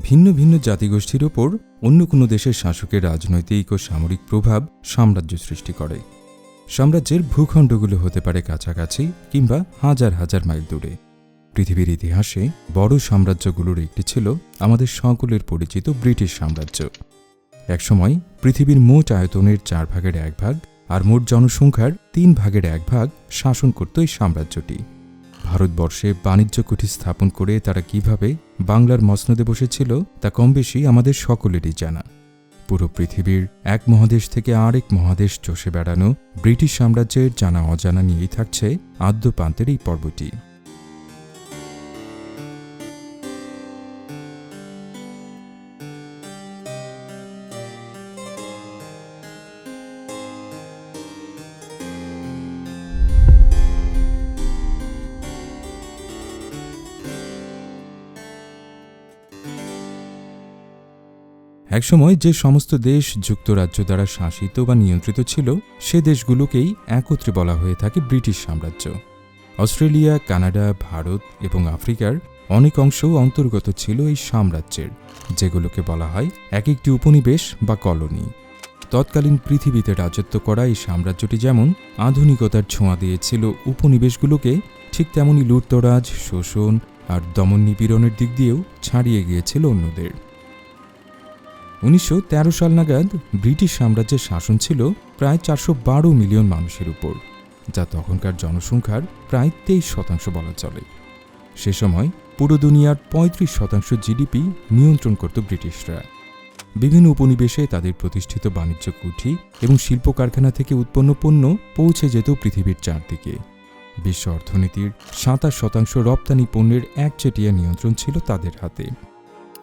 ভিন্ন ভিন্ন জাতিগোষ্ঠীর ওপর অন্য কোনো দেশের শাসকের রাজনৈতিক ও সামরিক প্রভাব সাম্রাজ্য সৃষ্টি করে। সাম্রাজ্যের ভূখণ্ডগুলো হতে পারে কাছাকাছি কিংবা হাজার হাজার মাইল দূরে। পৃথিবীর ইতিহাসে বড় সাম্রাজ্যগুলোর একটি ছিল আমাদের সকলের পরিচিত ব্রিটিশ সাম্রাজ্য। একসময় পৃথিবীর মোট আয়তনের চার ভাগের এক ভাগ আর মোট জনসংখ্যার তিন ভাগের এক ভাগ শাসন করত এই সাম্রাজ্যটি। ভারতবর্ষে বাণিজ্য কুঠি স্থাপন করে তারা কীভাবে বাংলার মসনদে বসেছিল তা কম বেশি আমাদের সকলেরই জানা। পুরো পৃথিবীর এক মহাদেশ থেকে আরেক মহাদেশ চষে বেড়ানো ব্রিটিশ সাম্রাজ্যের জানা অজানা নিয়েই থাকছে আদ্যপান্তের এই পর্বটি। একসময় যে সমস্ত দেশ যুক্তরাজ্য দ্বারা শাসিত বা নিয়ন্ত্রিত ছিল, সে দেশগুলোকেই একত্রে বলা হয়ে থাকে ব্রিটিশ সাম্রাজ্য। অস্ট্রেলিয়া, কানাডা, ভারত এবং আফ্রিকার অনেক অংশও অন্তর্গত ছিল এই সাম্রাজ্যের, যেগুলোকে বলা হয় এক একটি উপনিবেশ বা কলোনি। তৎকালীন পৃথিবীতে রাজত্ব করা এই সাম্রাজ্যটি যেমন আধুনিকতার ছোঁয়া দিয়েছিল উপনিবেশগুলোকে, ঠিক তেমনি লুটতরাজ, শোষণ আর দমন নিপীড়নের দিক দিয়েও ছাড়িয়ে গিয়েছিল অন্যদের। উনিশশো তেরো সাল নাগাদ ব্রিটিশ সাম্রাজ্যের শাসন ছিল প্রায় চারশো বারো মিলিয়ন মানুষের উপর, যা তখনকার জনসংখ্যার প্রায় তেইশ শতাংশ বলা চলে। সে সময় পুরো দুনিয়ার ৩৫ শতাংশ জিডিপি নিয়ন্ত্রণ করত ব্রিটিশরা। বিভিন্ন উপনিবেশে তাদের প্রতিষ্ঠিত বাণিজ্য কুঠি এবং শিল্প কারখানা থেকে উৎপন্ন পণ্য পৌঁছে যেত পৃথিবীর চারদিকে। বিশ্ব অর্থনীতির সাতাশ শতাংশ রপ্তানি পণ্যের একচেটিয়া নিয়ন্ত্রণ ছিল তাদের হাতে।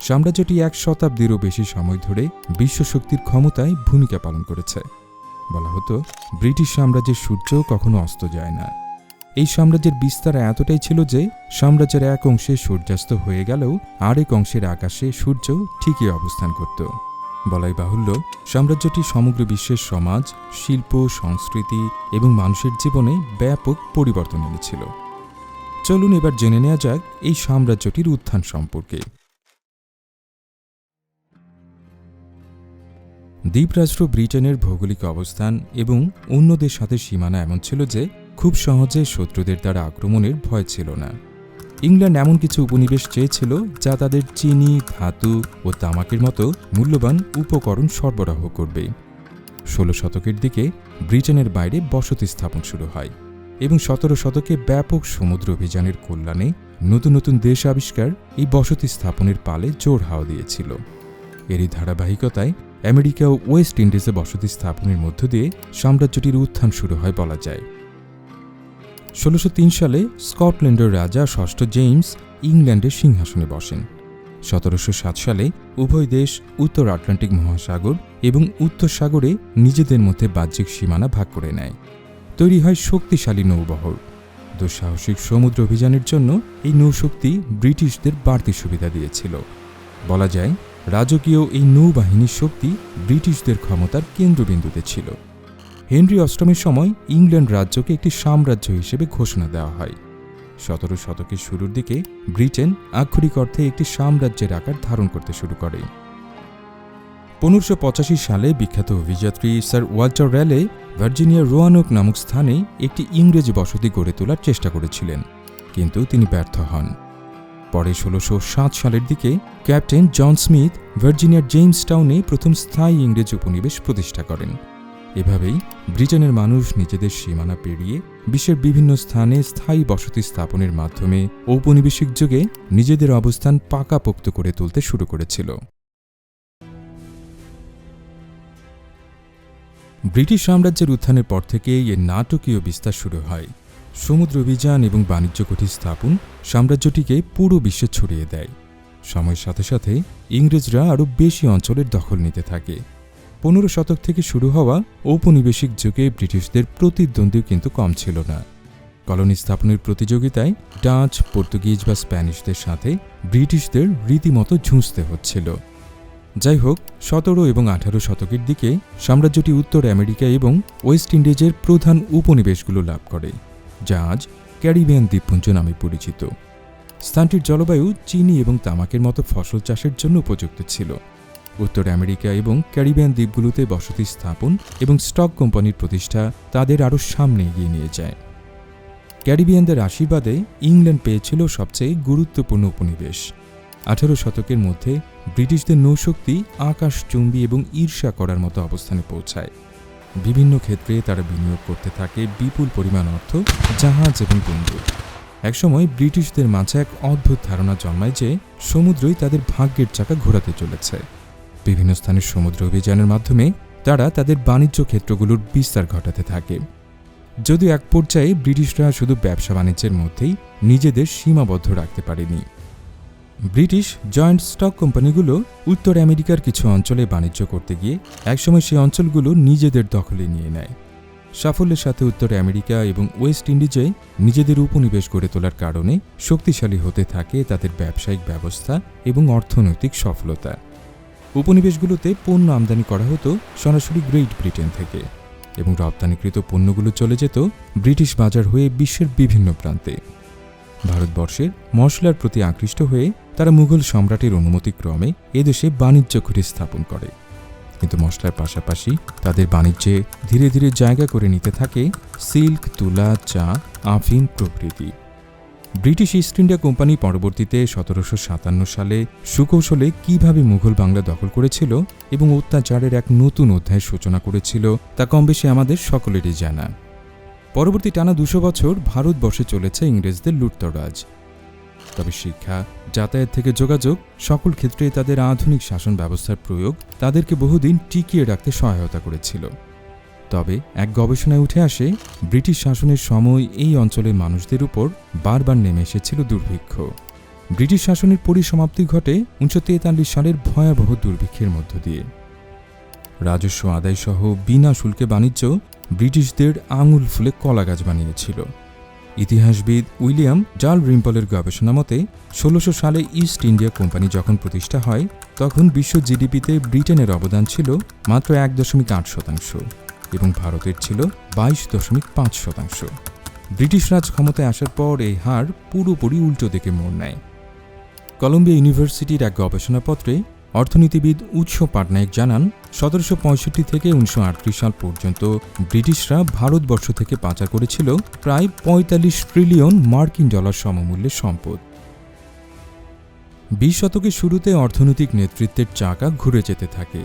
সাম্রাজ্যটি এক শতাব্দীরও বেশি সময় ধরে বিশ্বশক্তির ক্ষমতায় ভূমিকা পালন করেছে। বলা হতো, ব্রিটিশ সাম্রাজ্যের সূর্য কখনো অস্ত যায় না। এই সাম্রাজ্যের বিস্তার এতটাই ছিল যে, সাম্রাজ্যের এক অংশে সূর্যাস্ত হয়ে গেলেও আরেক অংশের আকাশে সূর্য ঠিকই অবস্থান করত। বলাই বাহুল্য, সাম্রাজ্যটি সমগ্র বিশ্বের সমাজ, শিল্প, সংস্কৃতি এবং মানুষের জীবনে ব্যাপক পরিবর্তন এনেছিল। চলুন এবার জেনে নেওয়া যাক এই সাম্রাজ্যটির উত্থান সম্পর্কে। দ্বীপরাষ্ট্র ব্রিটেনের ভৌগোলিক অবস্থান এবং অন্যদের সাথে সীমানা এমন ছিল যে খুব সহজে শত্রুদের দ্বারা আক্রমণের ভয় ছিল না। ইংল্যান্ড এমন কিছু উপনিবেশ চেয়েছিল যা তাদের চিনি, ধাতু ও তামাকের মতো মূল্যবান উপকরণ সরবরাহ করবে। ষোলো শতকের দিকে ব্রিটেনের বাইরে বসতি স্থাপন শুরু হয় এবং সতেরো শতকে ব্যাপক সমুদ্র অভিযানের কল্যাণে নতুন নতুন দেশ আবিষ্কার এই বসতি স্থাপনের পালে জোর হাওয়া দিয়েছিল। এরই ধারাবাহিকতায় আমেরিকা ও ওয়েস্ট ইন্ডিজে বসতি স্থাপনের মধ্য দিয়ে সাম্রাজ্যটির উত্থান শুরু হয় বলা যায়। ষোলোশো সালে স্কটল্যান্ডের রাজা ষষ্ঠ জেমস ইংল্যান্ডের সিংহাসনে বসেন। সতেরোশো সাত সালে উভয় দেশ উত্তর আটলান্টিক মহাসাগর এবং উত্তর সাগরে নিজেদের মধ্যে বাহ্যিক সীমানা ভাগ করে নেয়। তৈরি হয় শক্তিশালী নৌবহর। দুঃসাহসিক সমুদ্র অভিযানের জন্য এই নৌশক্তি ব্রিটিশদের বাড়তি সুবিধা দিয়েছিল। বলা যায় রাজকীয় এই নৌবাহিনীর শক্তি ব্রিটিশদের ক্ষমতার কেন্দ্রবিন্দুতে ছিল। হেনরি অষ্টমের সময় ইংল্যান্ড রাজ্যকে একটি সাম্রাজ্য হিসেবে ঘোষণা দেওয়া হয়। সতেরো শতকের শুরুর দিকে ব্রিটেন আক্ষরিক অর্থে একটি সাম্রাজ্যের আকার ধারণ করতে শুরু করে। পনেরোশো সালে বিখ্যাত অভিযাত্রী স্যার ওয়াল্টার র্যালে ভার্জিনিয়ার রোয়ানক নামক স্থানে একটি ইংরেজি বসতি গড়ে তোলার চেষ্টা করেছিলেন, কিন্তু তিনি ব্যর্থ হন। পরে ষোলোশো সাত সালের দিকে ক্যাপ্টেন জন স্মিথ ভার্জিনিয়ার জেমস টাউনে প্রথম স্থায়ী ইংরেজ উপনিবেশ প্রতিষ্ঠা করেন। এভাবেই ব্রিটেনের মানুষ নিজেদের সীমানা পেরিয়ে বিশ্বের বিভিন্ন স্থানে স্থায়ী বসতি স্থাপনের মাধ্যমে ঔপনিবেশিক যুগে নিজেদের অবস্থান পাকাপোক্ত করে তুলতে শুরু করেছিল। ব্রিটিশ সাম্রাজ্যের উত্থানের পর থেকেই এর নাটকীয় বিস্তার শুরু হয়। সমুদ্র অভিযান এবং বাণিজ্য কুঠি স্থাপন সাম্রাজ্যটিকে পুরো বিশ্বে ছড়িয়ে দেয়। সময়ের সাথে সাথে ইংরেজরা আরও বেশি অঞ্চলের দখল নিতে থাকে। পনেরো শতক থেকে শুরু হওয়া ঔপনিবেশিক যুগে ব্রিটিশদের প্রতিদ্বন্দ্বী কিন্তু কম ছিল না। কলোনি স্থাপনের প্রতিযোগিতায় ডাচ, পর্তুগিজ বা স্প্যানিশদের সাথে ব্রিটিশদের রীতিমতো ঝুঁসতে হচ্ছিল। যাই হোক, সতেরো এবং আঠারো শতকের দিকে সাম্রাজ্যটি উত্তর আমেরিকা এবং ওয়েস্ট ইন্ডিজের প্রধান উপনিবেশগুলো লাভ করে। যা আজ ক্যারিবিয়ান দ্বীপপুঞ্জ নামে পরিচিত। স্থানটির জলবায়ু চিনি এবং তামাকের মতো ফসল চাষের জন্য উপযুক্ত ছিল। উত্তর আমেরিকা এবং ক্যারিবিয়ান দ্বীপগুলোতে বসতি স্থাপন এবং স্টক কোম্পানির প্রতিষ্ঠা তাদের আরও সামনে এগিয়ে নিয়ে যায়। ক্যারিবিয়ানদের আশীর্বাদে ইংল্যান্ড পেয়েছিল সবচেয়ে গুরুত্বপূর্ণ উপনিবেশ। আঠারো শতকের মধ্যে ব্রিটিশদের নৌশক্তি আকাশচুম্বী এবং ঈর্ষা করার মতো অবস্থানে পৌঁছায়। বিভিন্ন ক্ষেত্রে তারা বিনিয়োগ করতে থাকে বিপুল পরিমাণ অর্থ, জাহাজ এবং বন্দুক। একসময় ব্রিটিশদের মাঝে এক অদ্ভুত ধারণা জন্মায় যে সমুদ্রই তাদের ভাগ্যের চাকা ঘোরাতে চলেছে। বিভিন্ন স্থানের সমুদ্র অভিযানের মাধ্যমে তারা তাদের বাণিজ্য ক্ষেত্রগুলোর বিস্তার ঘটাতে থাকে। যদিও এক পর্যায়ে ব্রিটিশরা শুধু ব্যবসা বাণিজ্যের মধ্যেই নিজেদের সীমাবদ্ধ রাখতে পারেনি। ব্রিটিশ জয়েন্ট স্টক কোম্পানিগুলো উত্তর আমেরিকার কিছু অঞ্চলে বাণিজ্য করতে গিয়ে একসময় সেই অঞ্চলগুলো নিজেদের দখলে নিয়ে নেয়। সাফল্যের সাথে উত্তর আমেরিকা এবং ওয়েস্ট ইন্ডিজে নিজেদের উপনিবেশ গড়ে তোলার কারণে শক্তিশালী হতে থাকে তাদের ব্যবসায়িক ব্যবস্থা এবং অর্থনৈতিক সফলতা। উপনিবেশগুলোতে পণ্য আমদানি করা হতো সরাসরি গ্রেট ব্রিটেন থেকে এবং রপ্তানিকৃত পণ্যগুলো চলে যেত ব্রিটিশ বাজার হয়ে বিশ্বের বিভিন্ন প্রান্তে। ভারতবর্ষের মশলার প্রতি আকৃষ্ট হয়ে তারা মুঘল সম্রাটের অনুমতিক্রমে এদেশে বাণিজ্য ঘুরে স্থাপন করে। কিন্তু মশলার পাশাপাশি তাদের বাণিজ্যে ধীরে ধীরে জায়গা করে নিতে থাকে সিল্ক, তুলা, চা, আফিম প্রভৃতি। ব্রিটিশ ইস্ট ইন্ডিয়া কোম্পানি পরবর্তীতে সতেরোশো সাতান্ন সালে সুকৌশলে কীভাবে মুঘল বাংলা দখল করেছিল এবং অত্যাচারের এক নতুন অধ্যায়ের সূচনা করেছিল তা কম বেশি আমাদের সকলেরই জানা। পরবর্তী টানা দুশো বছর ভারতবর্ষে চলেছে ইংরেজদের লুটতরাজ তবে শিক্ষা, যাতায়াত থেকে যোগাযোগ সকল ক্ষেত্রে তাদের আধুনিক শাসন ব্যবস্থার প্রয়োগ তাদেরকে বহুদিন টিকিয়ে রাখতে সহায়তা করেছিল। তবে এক গবেষণায় উঠে আসে, ব্রিটিশ শাসনের সময় এই অঞ্চলের মানুষদের উপর বারবার নেমে এসেছিল দুর্ভিক্ষ। ব্রিটিশ শাসনের পরিসমাপ্তি ঘটে উনিশশো তেতাল্লিশ সালের ভয়াবহ দুর্ভিক্ষের মধ্য দিয়ে। রাজস্ব আদায়সহ বিনা শুল্কে বাণিজ্য ব্রিটিশদের আঙুল ফুলে কলা গাছ বানিয়েছিল। ইতিহাসবিদ উইলিয়াম জাল রিম্পলের গবেষণা মতে, ষোলোশো সালে ইস্ট ইন্ডিয়া কোম্পানি যখন প্রতিষ্ঠা হয়, তখন বিশ্ব জিডিপিতে ব্রিটেনের অবদান ছিল মাত্র এক দশমিক আট শতাংশ এবং ভারতের ছিল বাইশ দশমিক পাঁচ শতাংশ। ব্রিটিশ রাজ ক্ষমতায় আসার পর এই হার পুরোপুরি উল্টো দিকে মোড় নেয়। কলম্বিয়া ইউনিভার্সিটির এক গবেষণাপত্রে অর্থনীতিবিদ উৎস পাটনায়ক জানান, সতেরোশো পঁয়ষট্টি থেকে উনিশশো সাল পর্যন্ত ব্রিটিশরা ভারতবর্ষ থেকে পাচার করেছিল প্রায় পঁয়তাল্লিশ ট্রিলিয়ন মার্কিন ডলার সমমূল্যের সম্পদ। বিশ শতকের শুরুতে অর্থনৈতিক নেতৃত্বের চাকা ঘুরে যেতে থাকে।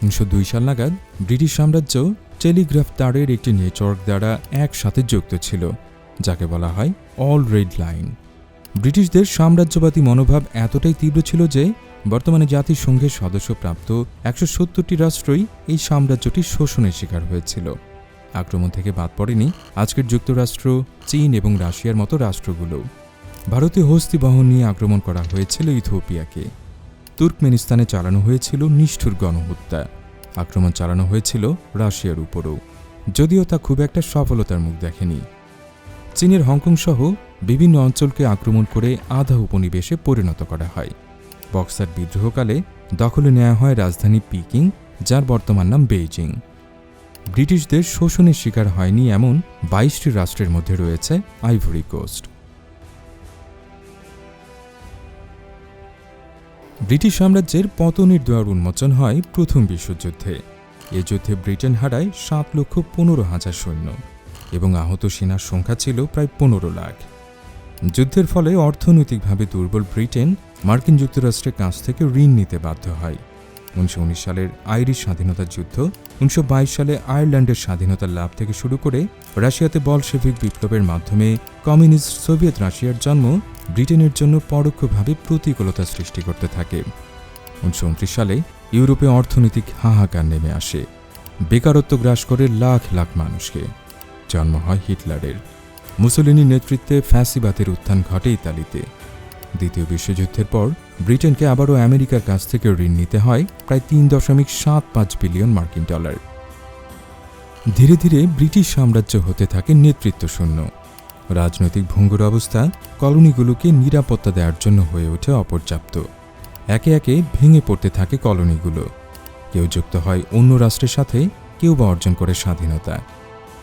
উনিশশো দুই সাল নাগাদ ব্রিটিশ সাম্রাজ্য টেলিগ্রাফ তারের একটি নেটওয়ার্ক দ্বারা একসাথে যুক্ত ছিল, যাকে বলা হয় অল রেড লাইন। ব্রিটিশদের সাম্রাজ্যবাদী মনোভাব এতটাই তীব্র ছিল যে বর্তমানে জাতিসংঘের সদস্যপ্রাপ্ত একশো সত্তরটি রাষ্ট্রই এই সাম্রাজ্যটির শোষণের শিকার হয়েছিল। আক্রমণ থেকে বাদ পড়েনি আজকের যুক্তরাষ্ট্র, চীন এবং রাশিয়ার মতো রাষ্ট্রগুলো। ভারতে হস্তি বহন নিয়ে আক্রমণ করা হয়েছিল ইথিওপিয়াকে। তুর্কমেনিস্তানে চালানো হয়েছিল নিষ্ঠুর গণহত্যা। আক্রমণ চালানো হয়েছিল রাশিয়ার উপরও। যদিও তা খুব একটা সফলতার মুখ দেখেনি। চীনের হংকং সহ বিভিন্ন অঞ্চলকে আক্রমণ করে আধা উপনিবেশে পরিণত করা হয়। বক্সার বিদ্রোহকালে দখলে নেওয়া হয় রাজধানী পিকিং, যার বর্তমান নাম বেইজিং। ব্রিটিশদের শোষণের শিকার হয়নি এমন বাইশটি রাষ্ট্রের মধ্যে রয়েছে আইভরি কোস্ট। ব্রিটিশ সাম্রাজ্যের পতনের দুয়ার উন্মোচন হয় প্রথম বিশ্বযুদ্ধে। এ যুদ্ধে ব্রিটেন হারায় সাত লক্ষ পনেরো হাজার সৈন্য এবং আহত সেনার সংখ্যা ছিল প্রায় পনেরো লাখ। যুদ্ধের ফলে অর্থনৈতিকভাবে দুর্বল ব্রিটেন মার্কিন যুক্তরাষ্ট্রের কাছ থেকে ঋণ নিতে বাধ্য হয়। উনিশশো উনিশ সালের আইরিশ স্বাধীনতা যুদ্ধ, উনিশশো বাইশ সালে আয়ারল্যান্ডের স্বাধীনতা লাভ থেকে শুরু করে রাশিয়াতে বলশেভিক বিপ্লবের মাধ্যমে কমিউনিস্ট সোভিয়েত রাশিয়ার জন্ম ব্রিটেনের জন্য পরোক্ষভাবে প্রতিকূলতা সৃষ্টি করতে থাকে। উনিশশো উনত্রিশ সালে ইউরোপে অর্থনৈতিক হাহাকার নেমে আসে। বেকারত্ব গ্রাস করে লাখ লাখ মানুষকে। জন্ম হয় হিটলারের। মুসলিনীর নেতৃত্বে ফ্যাসিবাদের উত্থান ঘটে ইতালিতে। দ্বিতীয় বিশ্বযুদ্ধের পর ব্রিটেনকে আবারও আমেরিকার কাছ থেকে ঋণ নিতে হয় প্রায় তিন দশমিক সাত পাঁচ বিলিয়ন মার্কিন ডলার। ধীরে ধীরে ব্রিটিশ সাম্রাজ্য হতে থাকে নেতৃত্বশূন্য রাজনৈতিক ভঙ্গুর অবস্থা কলোনিগুলোকে নিরাপত্তা দেওয়ার জন্য হয়ে ওঠে অপর্যাপ্ত। একে একে ভেঙে পড়তে থাকে কলোনিগুলো। কেউ যুক্ত হয় অন্য রাষ্ট্রের সাথে, কেউ বা অর্জন করে স্বাধীনতা।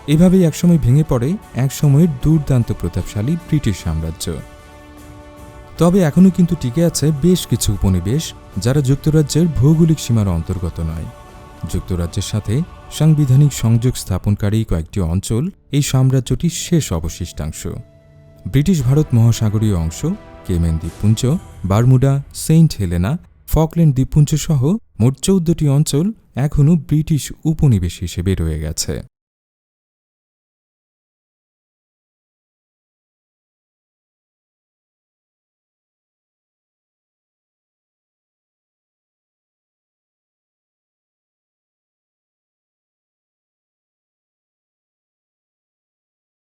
এভাবেই একসময় ভেঙে পড়ে একসময়ের দুর্দান্ত প্রতাপশালী ব্রিটিশ সাম্রাজ্য। তবে এখনও কিন্তু টিকে আছে বেশ কিছু উপনিবেশ যারা যুক্তরাজ্যের ভৌগোলিক সীমার অন্তর্গত নয়। যুক্তরাজ্যের সাথে সাংবিধানিক সংযোগ স্থাপনকারী কয়েকটি অঞ্চল এই সাম্রাজ্যটির শেষ অবশিষ্টাংশ। ব্রিটিশ ভারত মহাসাগরীয় অংশ, কেমেন দ্বীপপুঞ্জ, বারমুডা, সেন্ট হেলেনা, ফকল্যান্ড দ্বীপপুঞ্জ সহ মোট চৌদ্দটি অঞ্চল এখনও ব্রিটিশ উপনিবেশ হিসেবে রয়ে গেছে।